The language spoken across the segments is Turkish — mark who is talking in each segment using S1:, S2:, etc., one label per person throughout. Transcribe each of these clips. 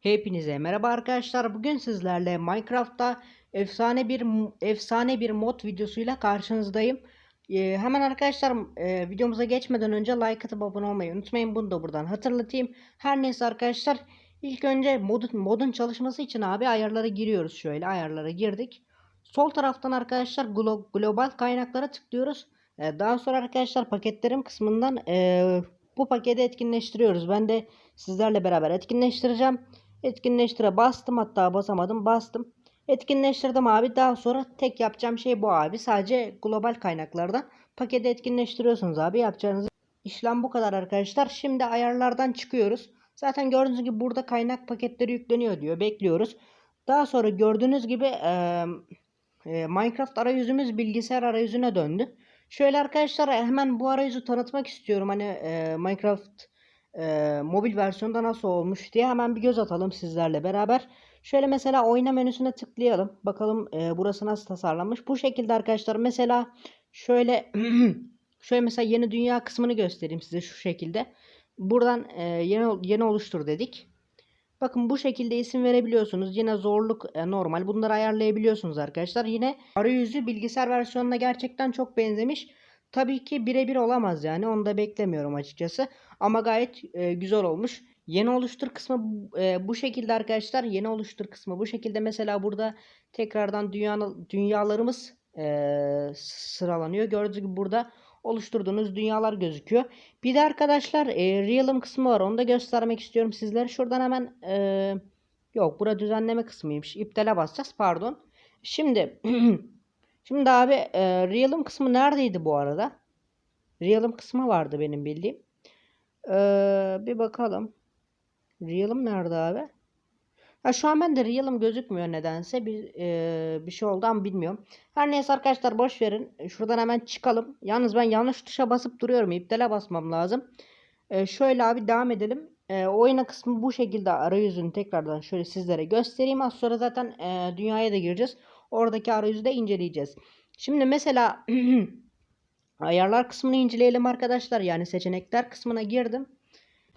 S1: Hepinize merhaba arkadaşlar. Bugün sizlerle Minecraft'ta efsane bir efsane bir mod videosuyla karşınızdayım. Ee, hemen arkadaşlar e, videomuza geçmeden önce like atıp abone olmayı unutmayın. Bunu da buradan hatırlatayım. Her neyse arkadaşlar ilk önce modun, modun çalışması için abi ayarlara giriyoruz. Şöyle ayarlara girdik. Sol taraftan arkadaşlar glo global kaynaklara tıklıyoruz. Ee, daha sonra arkadaşlar paketlerim kısmından e, bu paketi etkinleştiriyoruz. Ben de sizlerle beraber etkinleştireceğim. Etkinleştire bastım hatta basamadım bastım. Etkinleştirdim abi. Daha sonra tek yapacağım şey bu abi. Sadece global kaynaklardan paketi etkinleştiriyorsunuz abi. Yapacağınız işlem bu kadar arkadaşlar. Şimdi ayarlardan çıkıyoruz. Zaten gördüğünüz gibi burada kaynak paketleri yükleniyor diyor. Bekliyoruz. Daha sonra gördüğünüz gibi e, e, Minecraft arayüzümüz bilgisayar arayüzüne döndü. Şöyle arkadaşlar hemen bu arayüzü tanıtmak istiyorum. Hani e, Minecraft e, mobil versiyonda nasıl olmuş diye hemen bir göz atalım sizlerle beraber. Şöyle mesela oyna menüsüne tıklayalım. Bakalım e, burası nasıl tasarlanmış. Bu şekilde arkadaşlar mesela şöyle şöyle mesela yeni dünya kısmını göstereyim size şu şekilde. Buradan e, yeni yeni oluştur dedik. Bakın bu şekilde isim verebiliyorsunuz. Yine zorluk e, normal. Bunları ayarlayabiliyorsunuz arkadaşlar. Yine arayüzü bilgisayar versiyonuna gerçekten çok benzemiş. Tabii ki birebir olamaz yani. Onu da beklemiyorum açıkçası. Ama gayet e, güzel olmuş. Yeni oluştur kısmı e, bu şekilde arkadaşlar. Yeni oluştur kısmı bu şekilde. Mesela burada tekrardan dünya, dünyalarımız e, sıralanıyor. Gördüğünüz gibi burada oluşturduğunuz dünyalar gözüküyor. Bir de arkadaşlar e, Realm kısmı var. Onu da göstermek istiyorum sizlere. Şuradan hemen e, yok bura düzenleme kısmıymış. İptale basacağız pardon. Şimdi şimdi abi e, Realm kısmı neredeydi bu arada? Realm kısmı vardı benim bildiğim. Ee, bir bakalım. Real'ım nerede abi? Ha, şu an bende Real'ım gözükmüyor nedense. Bir, e, bir şey oldu ama bilmiyorum. Her neyse arkadaşlar boş verin. Şuradan hemen çıkalım. Yalnız ben yanlış tuşa basıp duruyorum. İptale basmam lazım. E, şöyle abi devam edelim. E, oyuna kısmı bu şekilde arayüzünü tekrardan şöyle sizlere göstereyim. Az sonra zaten e, dünyaya da gireceğiz. Oradaki arayüzü de inceleyeceğiz. Şimdi mesela Ayarlar kısmını inceleyelim arkadaşlar. Yani seçenekler kısmına girdim.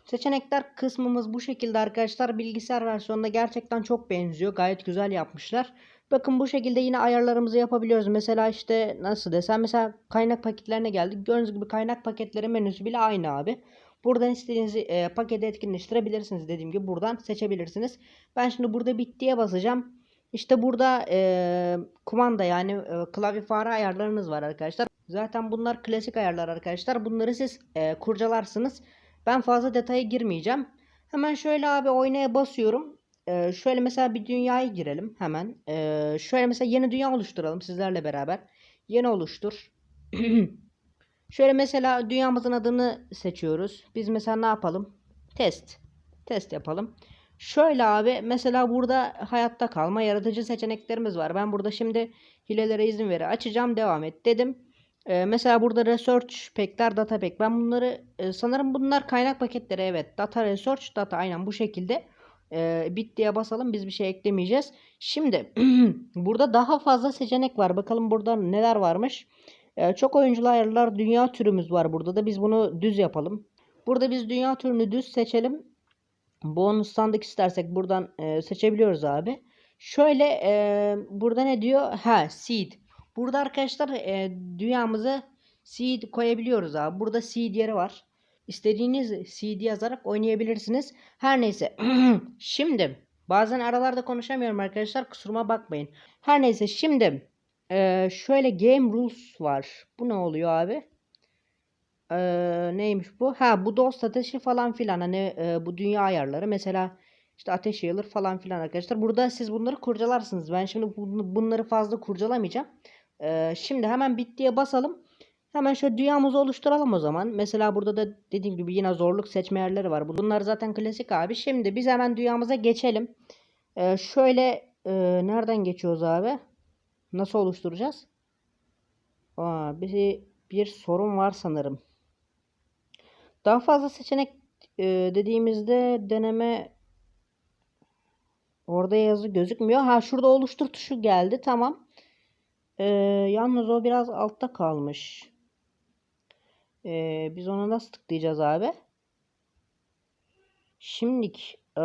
S1: Seçenekler kısmımız bu şekilde arkadaşlar. Bilgisayar versiyonunda gerçekten çok benziyor. Gayet güzel yapmışlar. Bakın bu şekilde yine ayarlarımızı yapabiliyoruz. Mesela işte nasıl desem mesela kaynak paketlerine geldik. Gördüğünüz gibi kaynak paketleri menüsü bile aynı abi. Buradan istediğiniz e, paketi etkinleştirebilirsiniz. Dediğim gibi buradan seçebilirsiniz. Ben şimdi burada bittiye basacağım. İşte burada e, kumanda yani e, klavye fare ayarlarınız var arkadaşlar. Zaten bunlar klasik ayarlar arkadaşlar. Bunları siz e, kurcalarsınız. Ben fazla detaya girmeyeceğim. Hemen şöyle abi oynaya basıyorum. E, şöyle mesela bir dünyaya girelim hemen. E, şöyle mesela yeni dünya oluşturalım sizlerle beraber. Yeni oluştur. şöyle mesela dünyamızın adını seçiyoruz. Biz mesela ne yapalım? Test. Test yapalım. Şöyle abi mesela burada hayatta kalma yaratıcı seçeneklerimiz var. Ben burada şimdi hilelere izin veri açacağım devam et dedim. Ee, mesela burada research pack'ler data pack. Ben bunları e, sanırım bunlar kaynak paketleri evet. Data research data aynen bu şekilde. E, bit diye basalım biz bir şey eklemeyeceğiz. Şimdi burada daha fazla seçenek var. Bakalım burada neler varmış. E, çok oyunculu ayarlar dünya türümüz var burada da biz bunu düz yapalım. Burada biz dünya türünü düz seçelim. Bonus sandık istersek buradan e, seçebiliyoruz abi. Şöyle e, burada ne diyor? Ha seed. Burada arkadaşlar e, dünyamıza seed koyabiliyoruz abi. Burada seed yeri var. İstediğiniz seed yazarak oynayabilirsiniz. Her neyse. şimdi bazen aralarda konuşamıyorum arkadaşlar. Kusuruma bakmayın. Her neyse şimdi e, şöyle game rules var. Bu ne oluyor abi? E, neymiş bu? Ha bu dost ateşi falan filan. Hani e, bu dünya ayarları. Mesela işte ateş yayılır falan filan arkadaşlar. Burada siz bunları kurcalarsınız. Ben şimdi bunları fazla kurcalamayacağım. Ee, şimdi hemen bittiye basalım. Hemen şöyle dünyamızı oluşturalım o zaman. Mesela burada da dediğim gibi yine zorluk seçme yerleri var. Bunlar zaten klasik abi. Şimdi biz hemen dünyamıza geçelim. Ee, şöyle e, nereden geçiyoruz abi? Nasıl oluşturacağız? Aa, bir, bir sorun var sanırım. Daha fazla seçenek e, dediğimizde deneme orada yazı gözükmüyor. Ha şurada oluştur tuşu geldi. Tamam. Ee, yalnız o biraz altta kalmış. Ee, biz ona nasıl tıklayacağız abi? Şimdilik ee,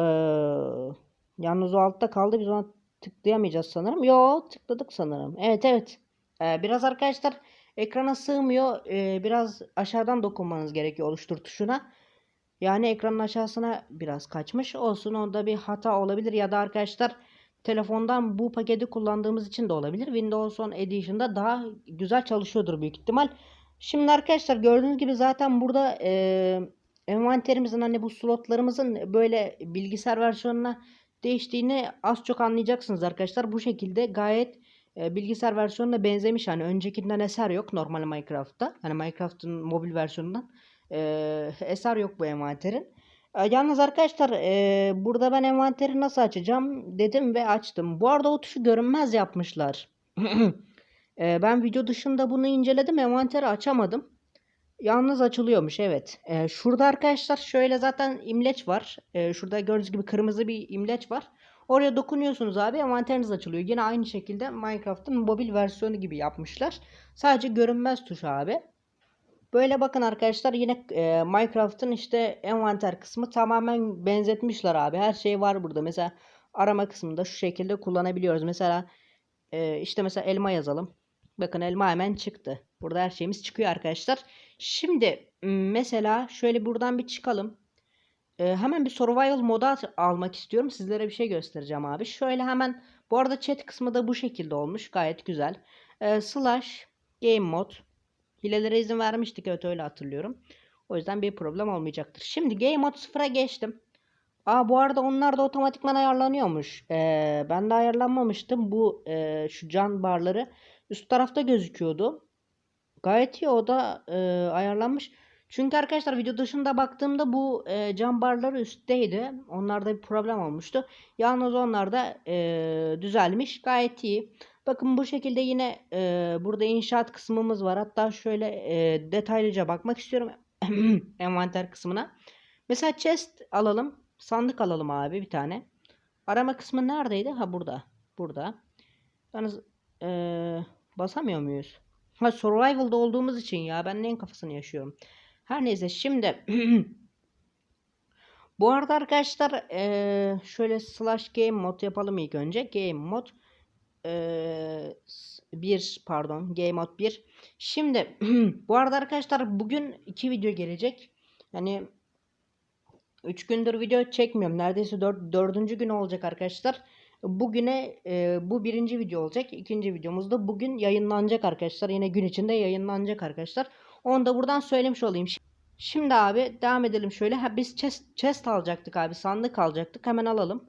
S1: Yalnız o altta kaldı. Biz ona tıklayamayacağız sanırım. Yo tıkladık sanırım. Evet evet. Ee, biraz arkadaşlar ekrana sığmıyor. Ee, biraz aşağıdan dokunmanız gerekiyor oluştur tuşuna. Yani ekranın aşağısına biraz kaçmış. Olsun onda bir hata olabilir. Ya da arkadaşlar telefondan bu paketi kullandığımız için de olabilir. Windows 10 Edition'da daha güzel çalışıyordur büyük ihtimal. Şimdi arkadaşlar gördüğünüz gibi zaten burada e, envanterimizin hani bu slotlarımızın böyle bilgisayar versiyonuna değiştiğini az çok anlayacaksınız arkadaşlar. Bu şekilde gayet e, bilgisayar versiyonuna benzemiş. Hani öncekinden eser yok normal Minecraft'ta. Hani Minecraft'ın mobil versiyonundan e, eser yok bu envanterin. E, Yalnız arkadaşlar e, burada ben envanteri nasıl açacağım dedim ve açtım. Bu arada o tuşu görünmez yapmışlar. E, ben video dışında bunu inceledim. Envanteri açamadım. Yalnız açılıyormuş evet. E, şurada arkadaşlar şöyle zaten imleç var. E, şurada gördüğünüz gibi kırmızı bir imleç var. Oraya dokunuyorsunuz abi envanteriniz açılıyor. Yine aynı şekilde Minecraft'ın mobil versiyonu gibi yapmışlar. Sadece görünmez tuş abi. Böyle bakın arkadaşlar yine e, Minecraft'ın işte envanter kısmı tamamen benzetmişler abi. Her şey var burada. Mesela arama kısmında şu şekilde kullanabiliyoruz. Mesela e, işte mesela elma yazalım. Bakın elma hemen çıktı. Burada her şeyimiz çıkıyor arkadaşlar. Şimdi mesela şöyle buradan bir çıkalım. E, hemen bir survival moda almak istiyorum. Sizlere bir şey göstereceğim abi. Şöyle hemen bu arada chat kısmı da bu şekilde olmuş. Gayet güzel. E, slash game mod Hilelere izin vermiştik evet öyle hatırlıyorum. O yüzden bir problem olmayacaktır. Şimdi Game Mode 0'a geçtim. Aa bu arada onlar da otomatikman ayarlanıyormuş. Ee, ben de ayarlanmamıştım. Bu e, şu can barları üst tarafta gözüküyordu. Gayet iyi o da e, ayarlanmış. Çünkü arkadaşlar video dışında baktığımda bu e, cam barları üstteydi. Onlarda bir problem olmuştu. Yalnız onlar da e, düzelmiş. Gayet iyi. Bakın bu şekilde yine e, burada inşaat kısmımız var. Hatta şöyle e, detaylıca bakmak istiyorum envanter kısmına. Mesela chest alalım. Sandık alalım abi bir tane. Arama kısmı neredeydi? Ha burada. Burada. Yalnız e, basamıyor muyuz? Ha survival'da olduğumuz için ya ben neyin kafasını yaşıyorum. Her neyse şimdi bu arada arkadaşlar e, şöyle slash game mod yapalım ilk önce. Game mod e, bir pardon game mod 1. Şimdi bu arada arkadaşlar bugün iki video gelecek. Yani 3 gündür video çekmiyorum. Neredeyse 4. dördüncü gün olacak arkadaşlar. Bugüne e, bu birinci video olacak. İkinci videomuz da bugün yayınlanacak arkadaşlar. Yine gün içinde yayınlanacak arkadaşlar. Onu da buradan söylemiş olayım. Şimdi abi devam edelim şöyle. Ha, biz chest, chest alacaktık abi. Sandık alacaktık. Hemen alalım.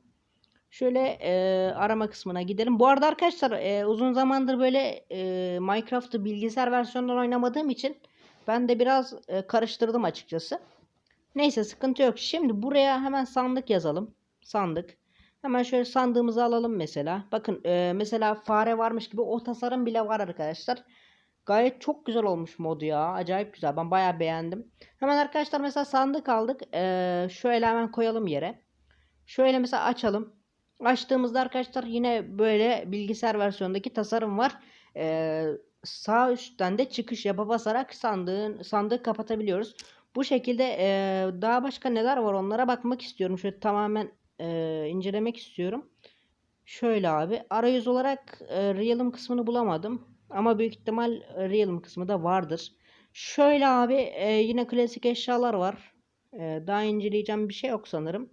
S1: Şöyle e, arama kısmına gidelim. Bu arada arkadaşlar e, uzun zamandır böyle e, Minecraft'ı bilgisayar versiyonundan oynamadığım için ben de biraz e, karıştırdım açıkçası. Neyse sıkıntı yok. Şimdi buraya hemen sandık yazalım. Sandık. Hemen şöyle sandığımızı alalım mesela. Bakın e, mesela fare varmış gibi o tasarım bile var arkadaşlar. Gayet çok güzel olmuş modu ya. Acayip güzel. Ben bayağı beğendim. Hemen arkadaşlar mesela sandık aldık. E, şöyle hemen koyalım yere. Şöyle mesela açalım. Açtığımızda arkadaşlar yine böyle bilgisayar versiyonundaki tasarım var. Ee, sağ üstten de çıkış yapa basarak sandığın sandığı kapatabiliyoruz. Bu şekilde e, daha başka neler var onlara bakmak istiyorum. Şöyle tamamen e, incelemek istiyorum. Şöyle abi arayüz olarak e, Realm kısmını bulamadım. Ama büyük ihtimal e, Realm kısmı da vardır. Şöyle abi e, yine klasik eşyalar var. E, daha inceleyeceğim bir şey yok sanırım.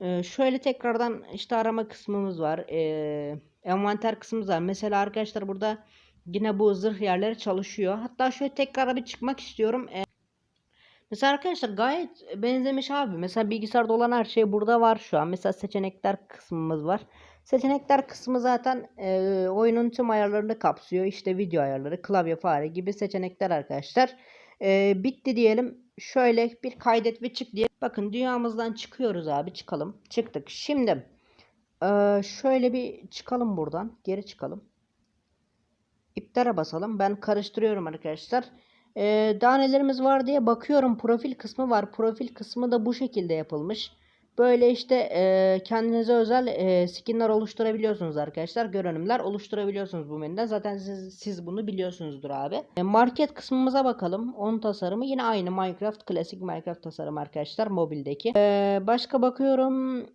S1: Ee, şöyle tekrardan işte arama kısmımız var. Ee, envanter kısmımız var. Mesela arkadaşlar burada yine bu zırh yerleri çalışıyor. Hatta şöyle tekrar bir çıkmak istiyorum. Ee, mesela arkadaşlar gayet benzemiş abi. Mesela bilgisayarda olan her şey burada var şu an. Mesela seçenekler kısmımız var. Seçenekler kısmı zaten e, oyunun tüm ayarlarını kapsıyor. İşte video ayarları, klavye, fare gibi seçenekler arkadaşlar. Ee, bitti diyelim. Şöyle bir kaydet ve çık diye. Bakın dünyamızdan çıkıyoruz abi. Çıkalım. Çıktık. Şimdi ee, şöyle bir çıkalım buradan. Geri çıkalım. İptara basalım. Ben karıştırıyorum arkadaşlar. Ee, daha nelerimiz var diye bakıyorum. Profil kısmı var. Profil kısmı da bu şekilde yapılmış. Böyle işte e, kendinize özel e, skinler oluşturabiliyorsunuz arkadaşlar. Görünümler oluşturabiliyorsunuz bu menüden. Zaten siz, siz bunu biliyorsunuzdur abi. E, market kısmımıza bakalım. Onun tasarımı yine aynı Minecraft. Klasik Minecraft tasarım arkadaşlar mobildeki. E, başka bakıyorum.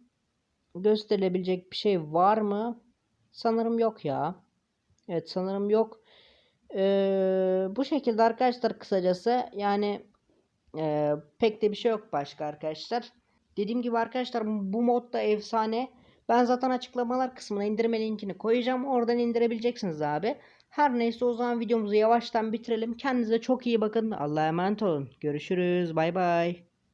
S1: gösterilebilecek bir şey var mı? Sanırım yok ya. Evet sanırım yok. Ee, bu şekilde arkadaşlar kısacası yani e, pek de bir şey yok başka arkadaşlar. Dediğim gibi arkadaşlar bu modda efsane. Ben zaten açıklamalar kısmına indirme linkini koyacağım. Oradan indirebileceksiniz abi. Her neyse o zaman videomuzu yavaştan bitirelim. Kendinize çok iyi bakın. Allah'a emanet olun. Görüşürüz. Bay bay.